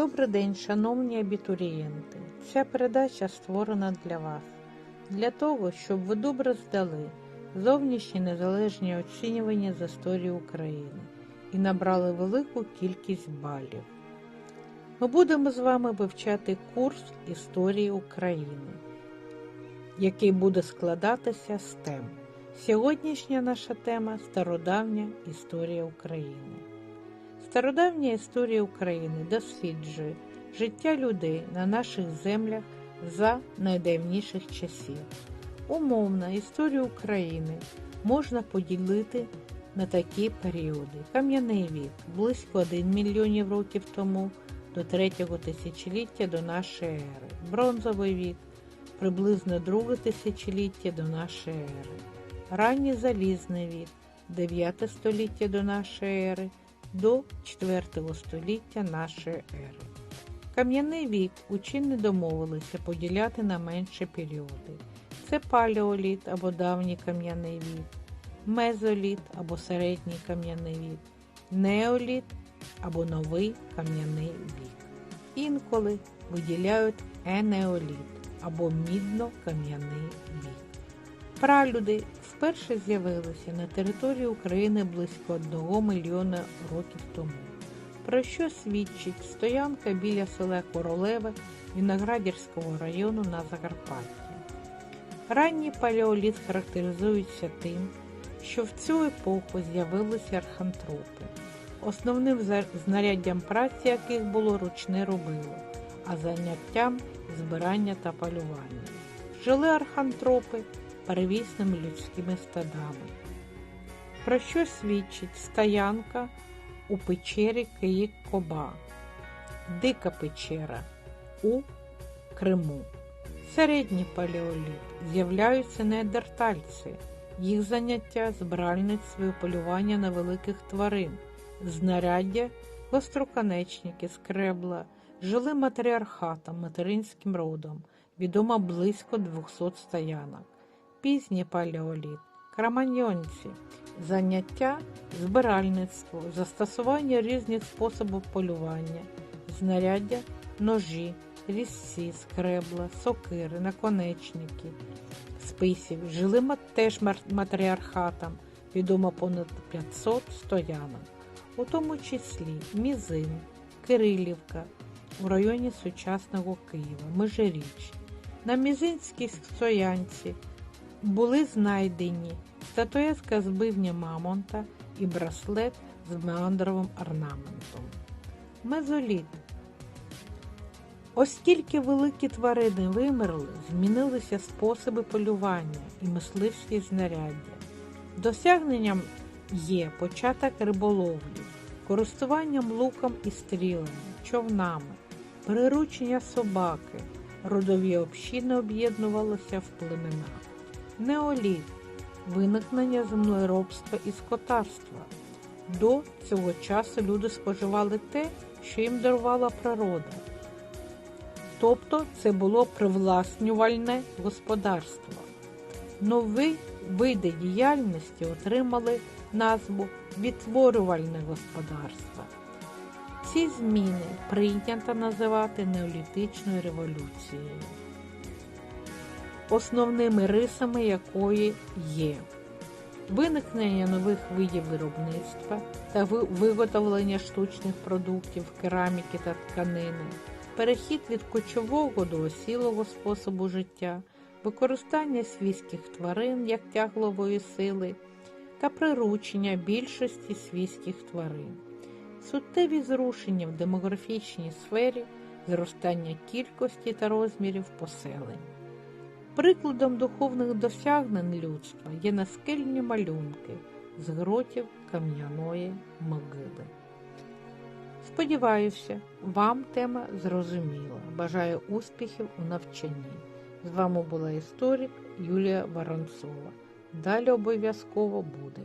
Добрий день, шановні абітурієнти! Ця передача створена для вас, для того, щоб ви добре здали зовнішні незалежні оцінювання з історії України і набрали велику кількість балів. Ми будемо з вами вивчати курс історії України, який буде складатися з тем. Сьогоднішня наша тема стародавня історія України. Стародавня історія України досліджує життя людей на наших землях за найдавніших часів. Умовно, історію України можна поділити на такі періоди: Кам'яний вік близько 1 мільйонів років тому до 3 тисячоліття до нашої ери, Бронзовий вік приблизно 2 тисячоліття до нашої ери, ранній залізний вік 9 століття до нашої ери до 4 століття нашої ери. Кам'яний вік учені домовилися поділяти на менші періоди. Це палеоліт або давній кам'яний вік, мезоліт або середній кам'яний вік, неоліт або новий кам'яний вік. Інколи виділяють енеоліт або мідно-кам'яний вік. Пралюди вперше з'явилися на території України близько 1 мільйона років тому, про що свідчить стоянка біля села Королеве Виноградівського району на Закарпатті. Ранній палеоліт характеризується тим, що в цю епоху з'явилися архантропи, основним знаряддям праці яких було ручне робило, а заняттям збирання та полювання. Жили архантропи перевісними людськими стадами. Про що свідчить стоянка у печері Київ Коба, Дика печера у Криму. Середній палеоліт з'являються неандертальці, їх заняття збиральництво полювання на великих тварин, знаряддя, гостроконечники, скребла, жили матріархатом, материнським родом, відомо близько 200 стоянок пізній палеоліт, краманьонці, заняття, збиральництво, застосування різних способів полювання, знаряддя, ножі, різці, скребла, сокири, наконечники, списів, жили теж матріархатом, відомо понад 500 стоянок, у тому числі Мізин, Кирилівка у районі сучасного Києва, Межиріч. На Мізинській стоянці були знайдені статуетка з бивня Мамонта і браслет з меандровим орнаментом. Мезоліт. Оскільки великі тварини вимерли, змінилися способи полювання і мисливські знаряддя. Досягненням є початок риболовлі, користуванням луком і стрілами, човнами, приручення собаки, родові общини об'єднувалися в племенах неоліт виникнення землеробства і скотарства. До цього часу люди споживали те, що їм дарувала природа. Тобто це було привласнювальне господарство. Нові види діяльності отримали назву відтворювальне господарство. Ці зміни прийнято називати неолітичною революцією основними рисами якої є. Виникнення нових видів виробництва та виготовлення штучних продуктів, кераміки та тканини, перехід від кочового до осілого способу життя, використання свійських тварин як тяглової сили та приручення більшості свійських тварин, суттєві зрушення в демографічній сфері, зростання кількості та розмірів поселень. Прикладом духовних досягнень людства є наскельні малюнки з гротів кам'яної могили. Сподіваюся, вам тема зрозуміла. Бажаю успіхів у навчанні. З вами була історик Юлія Воронцова. Далі обов'язково буде.